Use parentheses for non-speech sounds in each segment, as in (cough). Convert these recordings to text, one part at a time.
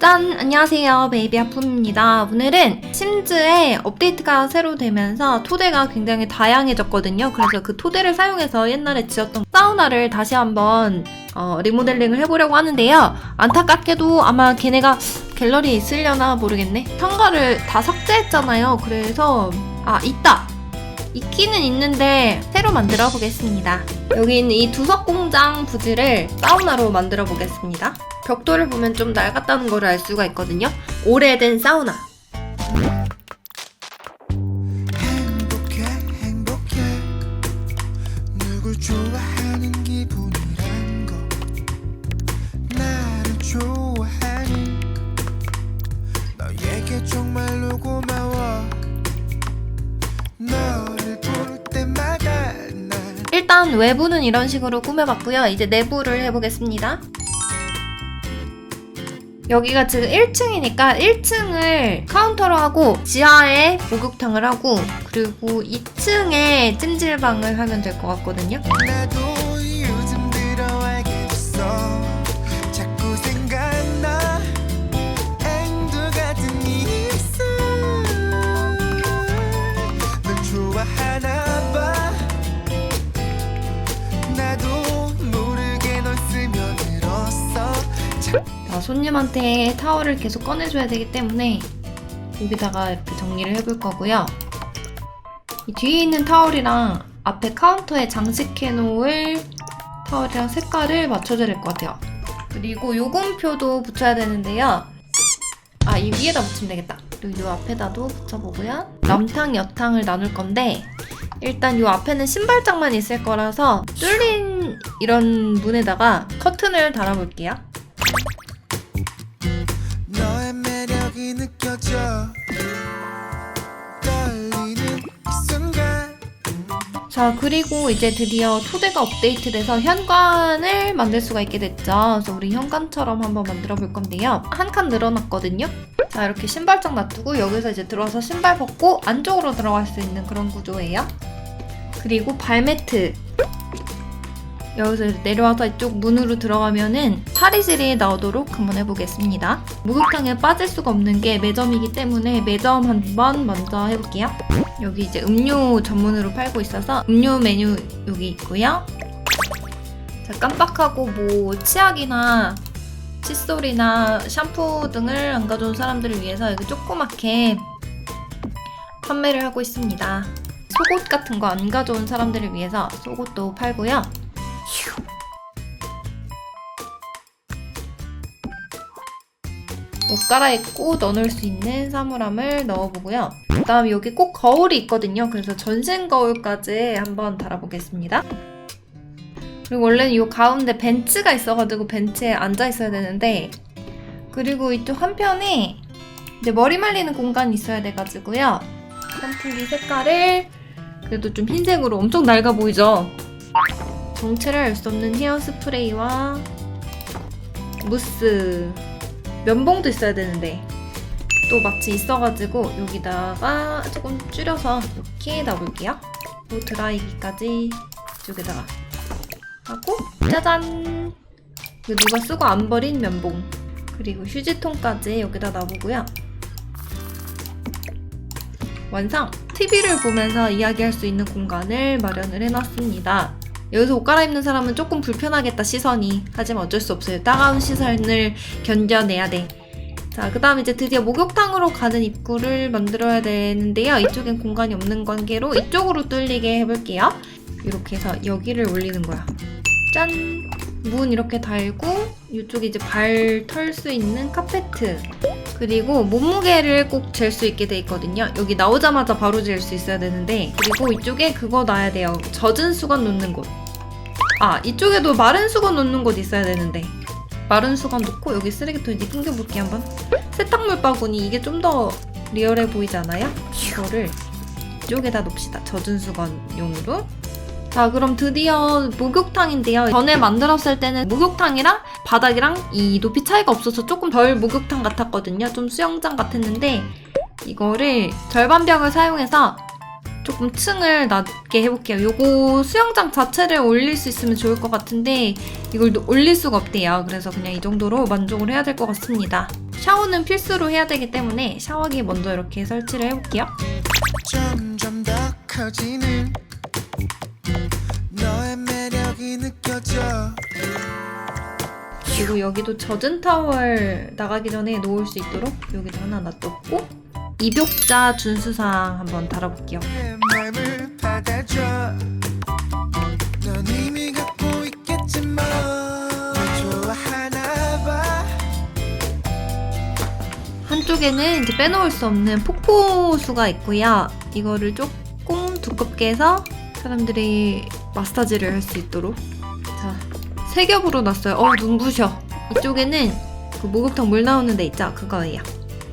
짠! 안녕하세요. 베이비 아픔입니다. 오늘은 심즈에 업데이트가 새로 되면서 토대가 굉장히 다양해졌거든요. 그래서 그 토대를 사용해서 옛날에 지었던 사우나를 다시 한번 어, 리모델링을 해보려고 하는데요. 안타깝게도 아마 걔네가 갤러리에 있으려나 모르겠네. 상가를 다 삭제했잖아요. 그래서 아 있다! 있기는 있는데 새로 만들어 보겠습니다. 여기 있는 이 두석 공장 부지를 사우나로 만들어 보겠습니다. 벽돌을 보면 좀 낡았다는 걸 알 수가 있거든요. 오래된 사우나. 행복해 행복해 누굴 좋아하는 기분이란 거 나를 좋아하니 너에게 정말로 고마워 너를 볼 때마다 난 일단 외부는 이런 식으로 꾸며봤고요. 이제 내부를 해보겠습니다. 여기가 지금 1층이니까 1층을 카운터로 하고 지하에 목욕탕을 하고 그리고 2층에 찜질방을 하면 될 것 같거든요. 자, 자, 손님한테 타월을 계속 꺼내줘야 되기 때문에 여기다가 이렇게 정리를 해볼 거고요. 이 뒤에 있는 타월이랑 앞에 카운터에 장식해 놓을 타월이랑 색깔을 맞춰줘야 될 것 같아요. 그리고 요금표도 붙여야 되는데요. 아, 이 위에다 붙이면 되겠다. 그리고 요 앞에다도 붙여보고요. 남탕, 여탕을 나눌 건데 일단 요 앞에는 신발장만 있을 거라서 뚫린 이런 문에다가 커튼을 달아볼게요. 자, 그리고 이제 드디어 토대가 업데이트돼서 현관을 만들 수가 있게 됐죠. 그래서 우리 현관처럼 한번 만들어 볼 건데요. 한 칸 늘어났거든요. 자, 이렇게 신발장 놔두고 여기서 이제 들어와서 신발 벗고 안쪽으로 들어갈 수 있는 그런 구조예요. 그리고 발매트. 여기서 내려와서 이쪽 문으로 들어가면은 탈의실이 나오도록 한번 해보겠습니다. 목욕탕에 빠질 수가 없는 게 매점이기 때문에 매점 한번 먼저 해볼게요. 여기 이제 음료 전문으로 팔고 있어서 음료 메뉴 여기 있고요. 자, 깜빡하고 뭐 치약이나 칫솔이나 샴푸 등을 안 가져온 사람들을 위해서 여기 조그맣게 판매를 하고 있습니다. 속옷 같은 거 안 가져온 사람들을 위해서 속옷도 팔고요. 옷 갈아입고 넣어놓을 수 있는 사물함을 넣어보고요. 그 다음에 여기 꼭 거울이 있거든요. 그래서 전신 거울까지 한번 달아보겠습니다. 그리고 원래는 이 가운데 벤츠가 있어가지고 벤츠에 앉아 있어야 되는데 그리고 이쪽 한편에 이제 머리 말리는 공간이 있어야 돼가지고요. 선풍기 색깔을 그래도 좀 흰색으로 엄청 낡아 보이죠? 정체를 알 수 없는 헤어 스프레이와 무스 면봉도 있어야 되는데 또 마치 있어가지고 여기다가 조금 줄여서 이렇게 놔볼게요. 또 드라이기까지 이쪽에다가 하고 짜잔! 누가 쓰고 안 버린 면봉 그리고 휴지통까지 여기다 놔보고요. 완성! TV를 보면서 이야기할 수 있는 공간을 마련을 해놨습니다. 여기서 옷 갈아입는 사람은 조금 불편하겠다 시선이 하지만 어쩔 수 없어요 따가운 시선을 견뎌내야 돼 자, 그 다음 이제 드디어 목욕탕으로 가는 입구를 만들어야 되는데요. 이쪽엔 공간이 없는 관계로 이쪽으로 뚫리게 해볼게요. 이렇게 해서 여기를 올리는 거야. 짠! 문 이렇게 달고 이쪽에 이제 발 털 수 있는 카페트 그리고 몸무게를 꼭 잴 수 있게 돼 있거든요. 여기 나오자마자 바로 잴 수 있어야 되는데 그리고 이쪽에 그거 놔야 돼요. 젖은 수건 놓는 곳. 아 이쪽에도 마른 수건 놓는 곳 있어야 되는데 마른 수건 놓고 여기 쓰레기통 이제 낑겨볼게요 한번. 세탁물 바구니 이게 좀 더 리얼해 보이지 않아요? 이거를 이쪽에다 놓읍시다. 젖은 수건용으로. 자, 그럼 드디어 목욕탕인데요. 전에 만들었을 때는 목욕탕이랑 바닥이랑 이 높이 차이가 없어서 조금 덜 목욕탕 같았거든요. 좀 수영장 같았는데 이거를 절반벽을 사용해서 조금 층을 낮게 해볼게요. 요거 수영장 자체를 올릴 수 있으면 좋을 것 같은데 이걸 올릴 수가 없대요. 그래서 그냥 이 정도로 만족을 해야 될 것 같습니다. 샤워는 필수로 해야 되기 때문에 샤워기 먼저 이렇게 설치를 해볼게요. 그리고 여기도 젖은 타월 나가기 전에 놓을 수 있도록 여기도 하나 놔뒀고 입욕자 준수상 한번 달아볼게요. 한쪽에는 이제 빼놓을 수 없는 폭포수가 있고요. 이거를 조금 두껍게 해서 사람들이 마사지를 할 수 있도록 자, 세 겹으로 놨어요. 어, 눈부셔. 이쪽에는 그 목욕탕 물 나오는 데 있죠? 그거예요.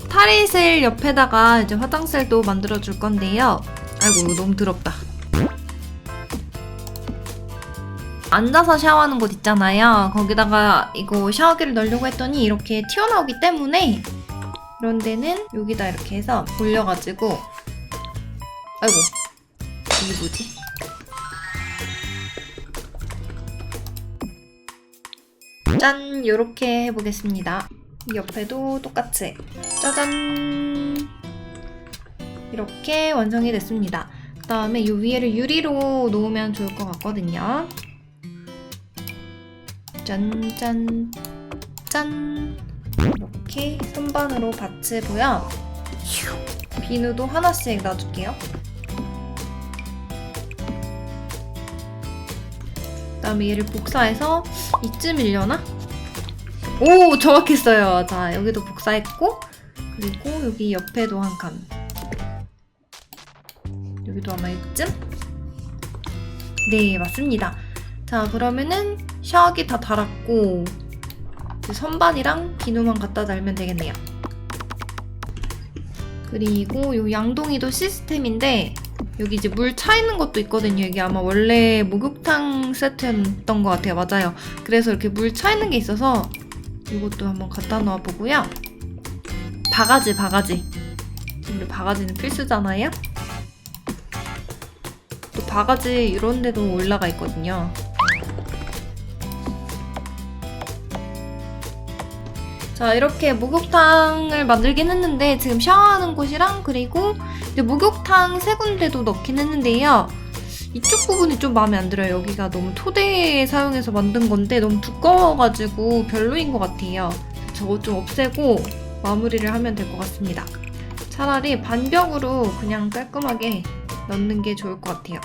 탈의실 옆에다가 이제 화장실도 만들어 줄 건데요. 아이고, 너무 더럽다. 앉아서 샤워하는 곳 있잖아요. 거기다가 이거 샤워기를 넣으려고 했더니 이렇게 튀어나오기 때문에 이런 데는 여기다 이렇게 해서 올려가지고 아이고 이게 뭐지? 짠 요렇게 해보겠습니다. 이 옆에도 똑같이. 짜잔. 이렇게 완성이 됐습니다. 그 다음에 이 위에를 유리로 놓으면 좋을 것 같거든요. 짠짠 짠. 이렇게 선반으로 받치고요. 비누도 하나씩 놔줄게요. 다음에 얘를 복사해서 이쯤이려나? 오 정확했어요. 자 여기도 복사했고 그리고 여기 옆에도 한 칸. 여기도 아마 이쯤? 네 맞습니다. 자 그러면은 샤워기 다 달았고 그 선반이랑 비누만 갖다 달면 되겠네요. 그리고 요 양동이도 시스템인데 여기 이제 물 차 있는 것도 있거든요. 이게 아마 원래 목욕탕 세트였던 것 같아요. 맞아요. 그래서 이렇게 물 차 있는 게 있어서 이것도 한번 갖다 놔 보고요. 바가지, 바가지. 우리 바가지는 필수잖아요. 또 바가지 이런 데도 올라가 있거든요. 자 이렇게 목욕탕을 만들긴 했는데 지금 샤워하는 곳이랑 그리고 이제 목욕탕 세 군데도 넣긴 했는데요. 이쪽 부분이 좀 마음에 안 들어요. 여기가 너무 토대 사용해서 만든 건데 너무 두꺼워가지고 별로인 것 같아요. 저거 좀 없애고 마무리를 하면 될 것 같습니다. 차라리 반벽으로 그냥 깔끔하게 넣는 게 좋을 것 같아요.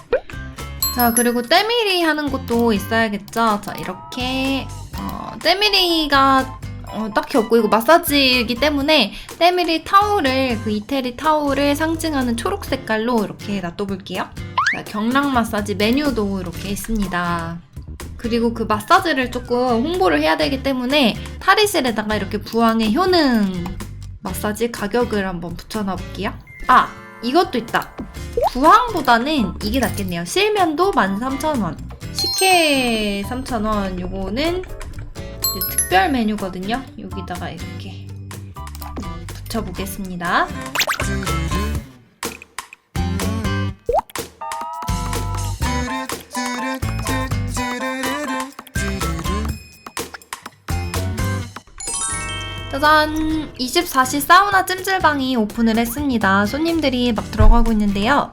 자 그리고 때밀이 하는 곳도 있어야겠죠? 자 이렇게 어, 때밀이가 어, 딱히 없고 이거 마사지이기 때문에 때밀이 타올을 그 이태리 타올을 상징하는 초록 색깔로 이렇게 놔둬볼게요. 자, 경락 마사지 메뉴도 이렇게 있습니다. 그리고 그 마사지를 조금 홍보를 해야 되기 때문에 탈의실에다가 이렇게 부항의 효능 마사지 가격을 한번 붙여놔 볼게요. 아 이것도 있다. 부항보다는 이게 낫겠네요. 실면도 13,000원, 식혜 3,000원. 요거는 특별 메뉴거든요. 여기다가 이렇게 붙여보겠습니다. 짜잔! 24시 사우나 찜질방이 오픈을 했습니다. 손님들이 막 들어가고 있는데요.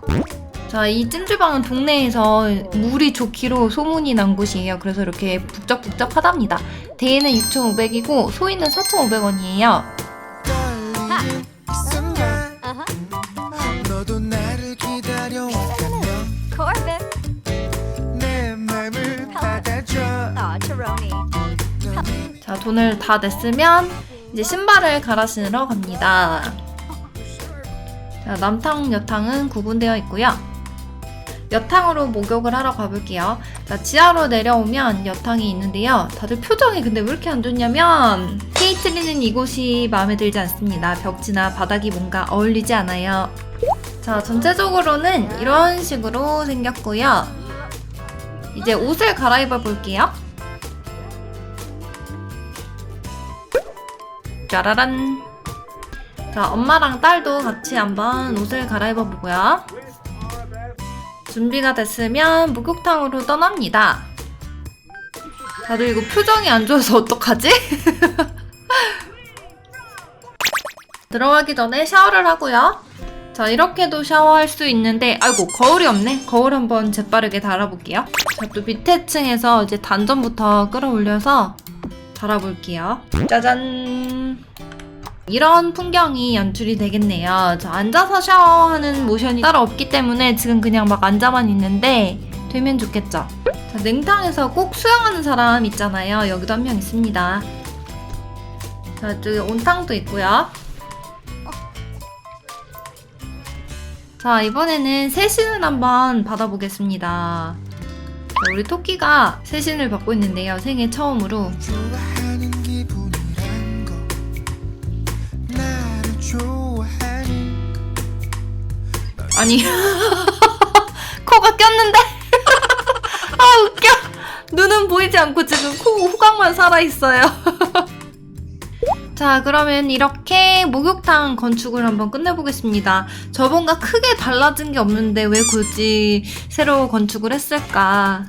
자, 이 찜질방은 동네에서 물이 좋기로 소문이 난 곳이에요. 그래서 이렇게 북적북적하답니다. 대회는 6,500이고 소위는 4,500원이에요. 떨리는 이 순간 너도 나를 기다려왔다면 Corbin. 내 맘을 받아줘 Aw, Taroni. 넌 자, 돈을 다 냈으면 이제 신발을 갈아 신으러 갑니다. 자, 남탕, 여탕은 구분되어 있고요. 여탕으로 목욕을 하러 가볼게요. 자, 지하로 내려오면 여탕이 있는데요. 다들 표정이 근데 왜 이렇게 안 좋냐면 케이틀리는 이곳이 마음에 들지 않습니다. 벽지나 바닥이 뭔가 어울리지 않아요. 자, 전체적으로는 이런 식으로 생겼고요. 이제 옷을 갈아입어 볼게요. 짜라란. 자, 엄마랑 딸도 같이 한번 옷을 갈아입어 보고요. 준비가 됐으면 목욕탕으로 떠납니다. 다들 이거 표정이 안 좋아서 어떡하지? (laughs) 들어가기 전에 샤워를 하고요. 자, 이렇게도 샤워할 수 있는데, 아이고, 거울이 없네. 거울 한번 재빠르게 달아볼게요. 자, 또 밑에 층에서 이제 단전부터 끌어올려서 달아볼게요. 짜잔. 이런 풍경이 연출이 되겠네요. 저 앉아서 샤워하는 모션이 따로 없기 때문에 지금 그냥 막 앉아만 있는데 되면 좋겠죠. 자, 냉탕에서 꼭 수영하는 사람 있잖아요. 여기도 한 명 있습니다. 자, 이쪽에 온탕도 있고요. 자, 이번에는 세신을 한번 받아보겠습니다. 자, 우리 토끼가 세신을 받고 있는데요. 생애 처음으로. 아니 (laughs) 코가 꼈는데? (laughs) 아 웃겨. 눈은 보이지 않고 지금 코 후각만 살아 있어요. (laughs) 자 그러면 이렇게 목욕탕 건축을 한번 끝내보겠습니다. 저번과 크게 달라진 게 없는데 왜 굳이 새로 건축을 했을까